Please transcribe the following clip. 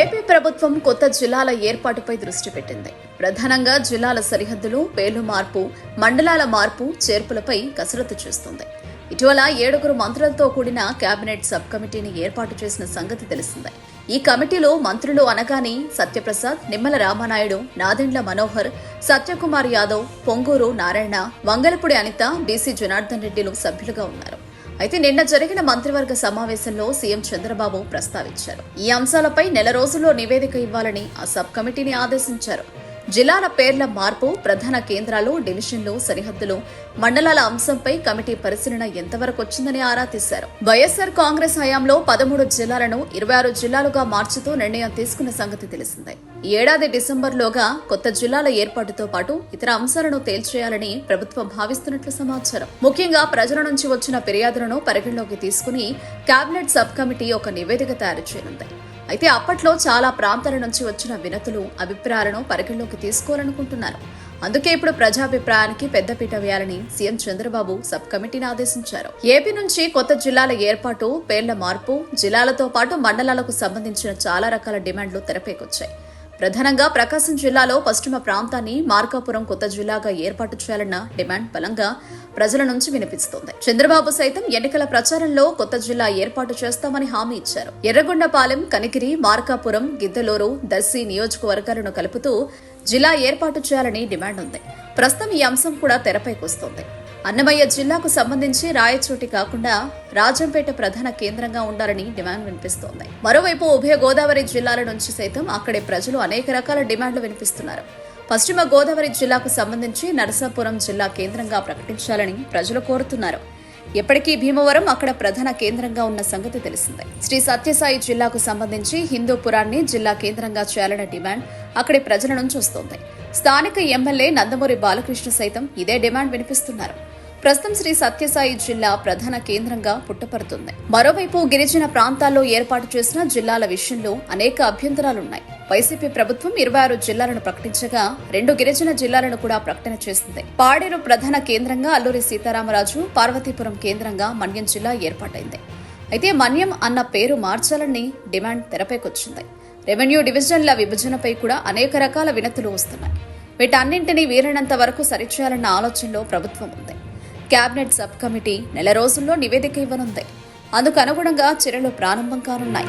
AP ప్రభుత్వం కొత్త జిల్లాల ఏర్పాటుపై దృష్టి పెట్టింది. ప్రధానంగా జిల్లాల సరిహద్దులు పేర్లు మార్పు మండలాల మార్పు చేర్పులపై కసరత్తు చేస్తుంది. ఇటీవల ఏడుగురు మంత్రులతో కూడిన కేబినెట్ సబ్ కమిటీని ఏర్పాటు చేసిన సంగతి తెలిసిందే. ఈ కమిటీలో మంత్రులు అనగాని సత్యప్రసాద్ నిమ్మల రామానాయుడు నాదెండ్ల మనోహర్ సత్యకుమార్ యాదవ్ పొంగూరు నారాయణ వంగలపూడి అనిత బీసీ జనార్దన్ రెడ్డిలు సభ్యులుగా ఉన్నారు. అయితే నిన్న జరిగిన మంత్రివర్గ సమావేశంలో సీఎం చంద్రబాబు ప్రస్తావించారు. ఈ అంశాలపై నెల రోజుల్లో నివేదిక ఇవ్వాలని ఆ సబ్ కమిటీని ఆదేశించారు. జిల్లాల పేర్ల మార్పు ప్రధాన కేంద్రాలు డివిజన్లు సరిహద్దులు మండలాల అంశంపై కమిటీ పరిశీలన ఎంతవరకు వచ్చిందని ఆరా తీశారు. వైఎస్సార్ కాంగ్రెస్ హయాంలో పదమూడు జిల్లాలను ఇరవై ఆరు జిల్లాలుగా మార్చుతూ నిర్ణయం తీసుకున్న సంగతి తెలిసిందే. ఏడాది డిసెంబర్లోగా కొత్త జిల్లాల ఏర్పాటుతో పాటు ఇతర అంశాలను తేల్చేయాలని ప్రభుత్వం భావిస్తున్నట్లు సమాచారం. ముఖ్యంగా ప్రజల నుంచి వచ్చిన ఫిర్యాదులను పరిగణలోకి తీసుకుని కేబినెట్ సబ్ కమిటీ ఒక నివేదిక తయారు చేయనుంది. అయితే అప్పట్లో చాలా ప్రాంతాల నుంచి వచ్చిన వినతులు అభిప్రాయాలను పరిగణలోకి తీసుకోవాలనుకుంటున్నారు. అందుకే ఇప్పుడు ప్రజాభిప్రాయానికి పెద్దపీట వేయాలని సీఎం చంద్రబాబు సబ్ కమిటీని ఆదేశించారు. ఏపీ నుంచి కొత్త జిల్లాల ఏర్పాటు పేర్ల మార్పు జిల్లాలతో పాటు మండలాలకు సంబంధించిన చాలా రకాల డిమాండ్లు తెరపేకొచ్చాయి. ప్రధానంగా ప్రకాశం జిల్లాలో పశ్చిమ ప్రాంతాన్ని మార్కాపురం కొత్త జిల్లాగా ఏర్పాటు చేయాలన్న డిమాండ్ బలంగా ప్రజల నుంచి వినిపిస్తోంది. చంద్రబాబు సైతం ఎన్నికల ప్రచారంలో కొత్త జిల్లా ఏర్పాటు చేస్తామని హామీ ఇచ్చారు. ఎర్రగొండపాలెం కనికిరి మార్కాపురం గిద్దలూరు దర్శి నియోజకవర్గాలను కలుపుతూ జిల్లా ఏర్పాటు చేయాలని డిమాండ్ ఉంది. ప్రస్తుతం ఈ అంశం కూడా తెరపైకి వస్తోంది. అన్నమయ్య జిల్లాకు సంబంధించి రాయచోటి కాకుండా రాజంపేట ప్రధాన కేంద్రంగా ఉండాలని డిమాండ్ వినిపిస్తోంది. మరోవైపు ఉభయ గోదావరి జిల్లాల నుంచి సైతం అక్కడే ప్రజలు అనేక రకాల డిమాండ్లు వినిపిస్తున్నారు. పశ్చిమ గోదావరి జిల్లాకు సంబంధించి నరసాపురం జిల్లా కేంద్రంగా ప్రకటించాలని ప్రజలు కోరుతున్నారు. ఎప్పటికీ భీమవరం అక్కడ ప్రధాన కేంద్రంగా ఉన్న సంగతి తెలిసిందే. శ్రీ సత్యసాయి జిల్లాకు సంబంధించి హిందూపురాన్ని జిల్లా కేంద్రంగా చేయాలనే డిమాండ్ అక్కడి ప్రజల నుంచి వస్తోంది. స్థానిక ఎమ్మెల్యే నందమూరి బాలకృష్ణ సైతం ఇదే డిమాండ్ వినిపిస్తున్నారు. ప్రస్తుతం శ్రీ సత్యసాయి జిల్లా ప్రధాన కేంద్రంగా పుట్టపడుతుంది. మరోవైపు గిరిజన ప్రాంతాల్లో ఏర్పాటు చేసిన జిల్లాల విషయంలో అనేక అభ్యంతరాలున్నాయి. వైసీపీ ప్రభుత్వం ఇరవై ఆరు జిల్లాలను ప్రకటించగా రెండు గిరిజన జిల్లాలను కూడా ప్రకటన చేసింది. పాడేరు ప్రధాన కేంద్రంగా అల్లూరి సీతారామరాజు పార్వతీపురం కేంద్రంగా మన్యం జిల్లా ఏర్పాటైంది. అయితే మన్యం అన్న పేరు మార్చాలని డిమాండ్ తెరపైకొచ్చింది. రెవెన్యూ డివిజన్ల విభజనపై కూడా అనేక రకాల వినతులు వస్తున్నాయి. వీటన్నింటినీ వీలైనంత వరకు సరిచేయాలన్న ఆలోచనలో ప్రభుత్వం ఉంది. కేబినెట్ సబ్ కమిటీ నెల రోజుల్లో నివేదిక ఇవ్వనుంది. అందుకు అనుగుణంగా చర్యలు ప్రారంభం కానున్నాయి.